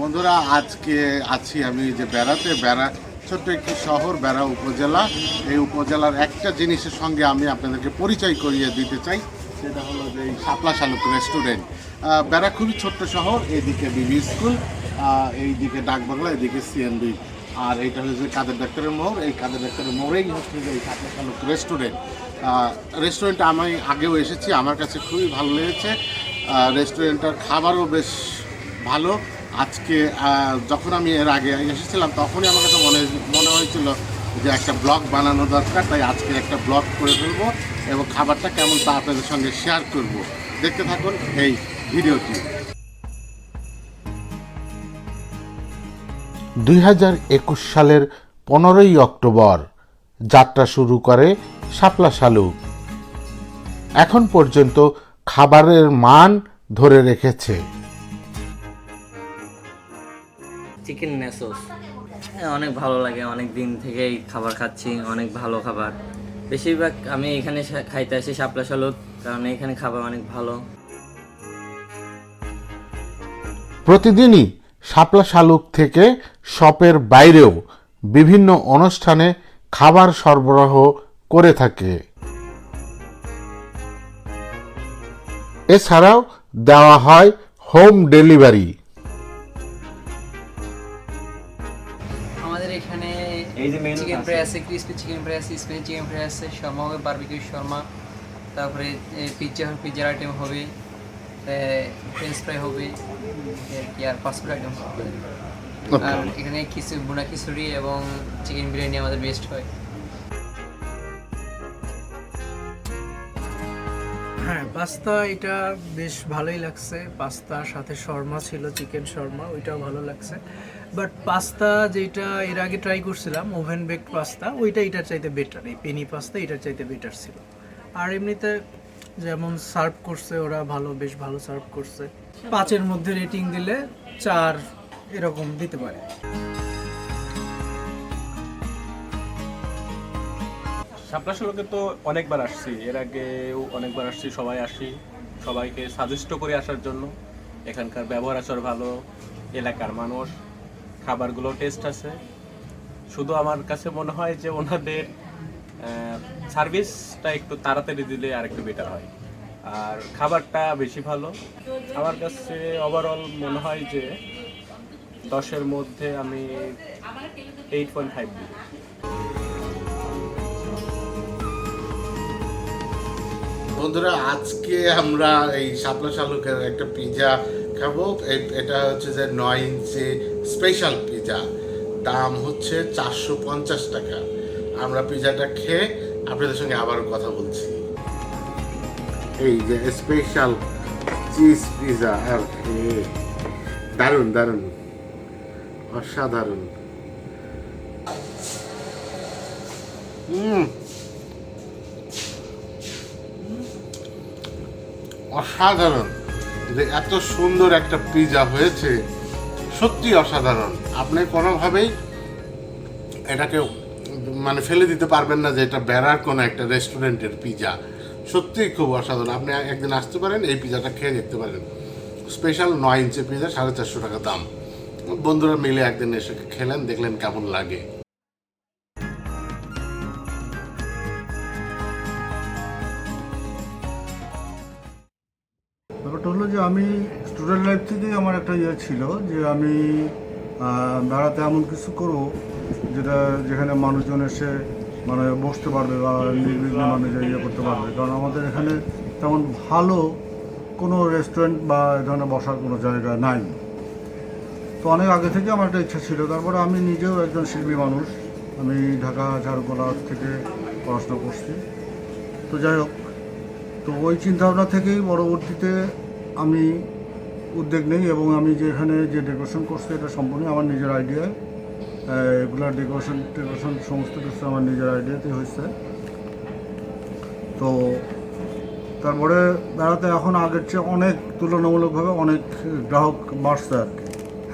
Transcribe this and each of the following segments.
বন্ধুরা, আজকে আছি আমি যে বেড়াতে। বেড়া ছোট্ট একটি শহর, বেড়া উপজেলা। এই উপজেলার একটা জিনিসের সঙ্গে আমি আপনাদেরকে পরিচয় করিয়ে দিতে চাই, সেটা হলো যে শাপলা শালুক রেস্টুরেন্ট। বেড়া খুবই ছোট্ট শহর এইদিকে বিবি স্কুল এইদিকে ডাকবাংলা, এদিকে সিএনবি আর এইটা হলো যে কাদের ডাক্তারের মোড়, এই কাদের ডাক্তারের মোড়েই হচ্ছে যে এই শাপলা শালুক রেস্টুরেন্ট। রেস্টুরেন্টটা আমি আগেও এসেছি, আমার কাছে খুবই ভালো লেগেছে। রেস্টুরেন্টটার খাবারও বেশ ভালো। আজকে যখন আমি এর আগে এসেছিলাম, তখনই আমার কাছে মনে মনে হয়েছিল যে একটা ব্লগ বানানো দরকার, তাই আজকে একটা ব্লগ করে ফেলব এবং খাবারটা কেমন তা আপনাদের সঙ্গে শেয়ার করব। দেখতে থাকুন এই ভিডিওটি। দুই হাজার একুশ সালের পনেরোই অক্টোবর, যাত্রা শুরু করে শাপলা শালুক এখন পর্যন্ত খাবারের মান ধরে রেখেছে। চিকেন নেসোস হ্যাঁ অনেক ভালো লাগে। অনেক দিন থেকেই খাবার খাচ্ছি, অনেক ভালো খাবার। বেশিরভাগ আমি এখানে খাইতে আসি শাপলা শালুক, কারণ এখানে খাবার অনেক ভালো। প্রতিদিনই শাপলা শালুক থেকে শপের বাইরেও বিভিন্ন অনুষ্ঠানে খাবার সরবরাহ করে থাকে। এছাড়াও দেওয়া হয় হোম ডেলিভারি। এই যে menu চিকেন ফ্রাই আছে। ক্রিসপি চিকেন ফ্রাই আছে স্পেশাল চিকেন ফ্রাই আছে শর্মা হবে বারবিকিউ শর্মা তারপরে পিৎজা পিৎজার আইটেম হবে ফ্রেঞ্চ ফ্রাই হবে আর কি আর ফাস্টফুড আইটেম হবে আর এখানে খিচুড়ি বুনা খিচুড়ি এবং চিকেন বিরিয়ানি আমাদের বেস্ট হয়। হ্যাঁ পাস্তা এটা বেশ ভালোই লাগছে। পাস্তার সাথে শর্মা ছিল চিকেন শর্মা ওইটাও ভালো লাগছে। বাট পাস্তা যেটা এর আগে ট্রাই করছিলাম ওভেন বেকড পাস্তা ওইটা এটার চাইতে বেটার এই পেনি পাস্তা এটার চাইতে বেটার ছিল। আর এমনিতে যেমন সার্ভ করছে ওরা ভালো, বেশ ভালো সার্ভ করছে। পাঁচের মধ্যে রেটিং দিলে চার এরকম দিতে পারে। শাপলা শালকে তো অনেকবার আসছি। এর আগেও অনেকবার আসছি, সবাই আসি, সবাইকে সাজেস্ট করে আসার জন্য। এখানকার ব্যবহার আচার ভালো, এলাকার মানুষ। খাবারগুলো টেস্ট আছে। শুধু আমার কাছে মনে হয় যে ওনাদের সার্ভিসটা একটু তাড়াতাড়ি দিলে আর একটু বেটার হয়। আর খাবারটা বেশি ভালো। আমার কাছে ওভারঅল মনে হয় যে দশের মধ্যে আমি এইট পয়েন্ট ফাইভ দিই। বন্ধুরা, আজকে আমরা এই শাপলা শালুকের একটা পিৎজা খাব। এটা হচ্ছে যে নয় ইঞ্চি স্পেশাল পিৎজা দাম হচ্ছে চারশো পঞ্চাশ টাকা। আমরা পিৎজাটা খেয়ে আপনাদের সঙ্গে আবারও কথা বলছি। এই যে স্পেশাল চিজ পিৎজা আর দারুণ দারুণ। অসাধারণ। অসাধারণ। যে এত সুন্দর একটা পিৎজা হয়েছে। সত্যি অসাধারণ। আপনি কোনোভাবেই এটাকে মানে ফেলে দিতে পারবেন না যে এটা বেড়ার কোনো একটা রেস্টুরেন্টের পিজা। সত্যিই খুব অসাধারণ। আপনি একদিন আসতে পারেন, এই পিজাটা খেয়ে দেখতে পারেন। স্পেশাল নয় ইঞ্চি পিজা, সাড়ে চারশো টাকা দাম। বন্ধুরা মিলে একদিন এসে খেলেন, দেখলেন কেমন লাগে। ব্যাপারটা হলো যে আমি স্টুডেন্ট লাইফ থেকেই আমার একটা ইয়ে ছিল যে আমি বেড়াতে এমন কিছু করব যেটা যেখানে মানুষজন এসে মানে বসতে পারবে বা নির্বিঘ্নে মানে যে ইয়ে করতে পারবে। কারণ আমাদের এখানে তেমন ভালো কোনো রেস্টুরেন্ট বা এ ধরনের বসার কোনো জায়গা নাই। তো অনেক আগে থেকে আমার একটা ইচ্ছা ছিল। তারপরে আমি নিজেও একজন শিল্পী মানুষ। আমি ঢাকা, ঝাড়ুকলা থেকে পড়াশোনা করছি। তো যাই হোক তো ওই চিন্তাভাবনা থেকেই পরবর্তীতে আমি উদ্যোগ নেই এবং আমি যে এখানে যে ডেকোরেশন করছি এটা সম্পূর্ণ আমার নিজের আইডিয়ায় এগুলার ডেকোরেশন ডেকোরেশন সমস্ত কিছু আমার নিজের আইডিয়াতে হয়েছে। তো তারপরে বেড়াতে এখন আগের চেয়ে অনেক তুলনামূলকভাবে অনেক গ্রাহক বাড়ছে আর কি।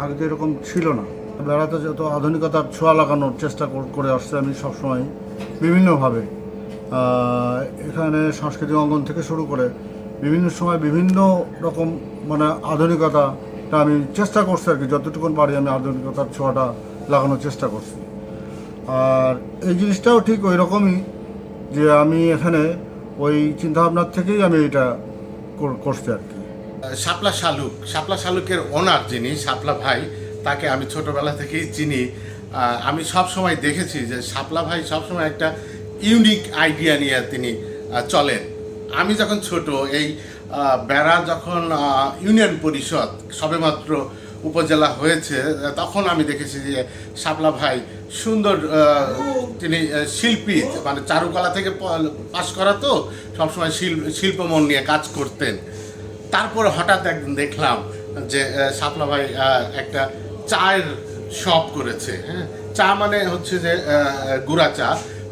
আগে তো এরকম ছিল না। বেড়াতে যত আধুনিকতার ছোঁয়া লাগানোর চেষ্টা করে আসছে আমি সবসময় বিভিন্নভাবে। এখানে সাংস্কৃতিক অঙ্গন থেকে শুরু করে বিভিন্ন সময় বিভিন্ন রকম মানে আধুনিকতা তা আমি চেষ্টা করছি আর কি। যতটুকু পারি আমি আধুনিকতার ছোঁয়াটা লাগানোর চেষ্টা করছি। আর এই জিনিসটাও ঠিক ওই রকমই যে আমি এখানে ওই চিন্তাভাবনার থেকেই আমি এটা করছি আর কি। শাপলা শালুক, শাপলা শালুকের ওনার যিনি, শাপলা ভাই, তাকে আমি ছোটবেলা থেকেই চিনি। আমি সব সময় দেখেছি যে শাপলা ভাই সবসময় একটা ইউনিক আইডিয়া নিয়ে তিনি চলেন। আমি যখন ছোট, এই বেড়া যখন ইউনিয়ন পরিষদ সবেমাত্র উপজেলা হয়েছে, তখন আমি দেখেছি যে শাপলা ভাই সুন্দর তিনি শিল্পী মানে চারুকলা থেকে পাশ করা তো, সবসময় শিল্প শিল্পমন নিয়ে কাজ করতেন। তারপর হঠাৎ একদিন দেখলাম যে শাপলা ভাই একটা চায়ের শপ করেছে হ্যাঁ? চা মানে হচ্ছে যে গুড়া চা।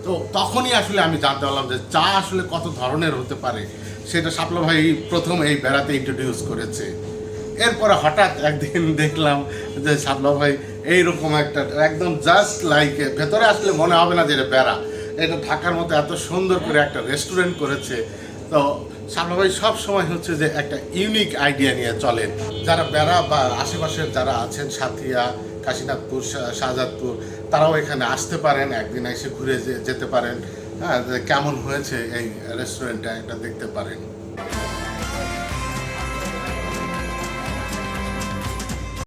তো তখনই আসলে আমি জানতে পারলাম যে চা আসলে কত ধরনের হতে পারে। সেটা শাপলা ভাই প্রথম এই বেড়াতে ইন্ট্রোডিউস করেছে। এরপরে হঠাৎ একদিন দেখলাম যে শাপলা ভাই এইরকম একটা, একদম জাস্ট লাইক ভেতরে আসলে মনে হবে না যে এটা বেড়া। এটা ঢাকার মতো এত সুন্দর করে একটা রেস্টুরেন্ট করেছে। তো শাপলা ভাই সব সময় হচ্ছে যে একটা ইউনিক আইডিয়া নিয়ে চলেন। যারা বেড়া বা আশেপাশের যারা আছেন, সাথিয়া কাশীনাথপুর শাহজাদপুর, তারাও এখানে আসতে পারেন, একদিন এসে ঘুরে যেতে পারেন। হ্যাঁ কেমন হয়েছে এই রেস্টুরেন্টটা এটা দেখতে পারেন।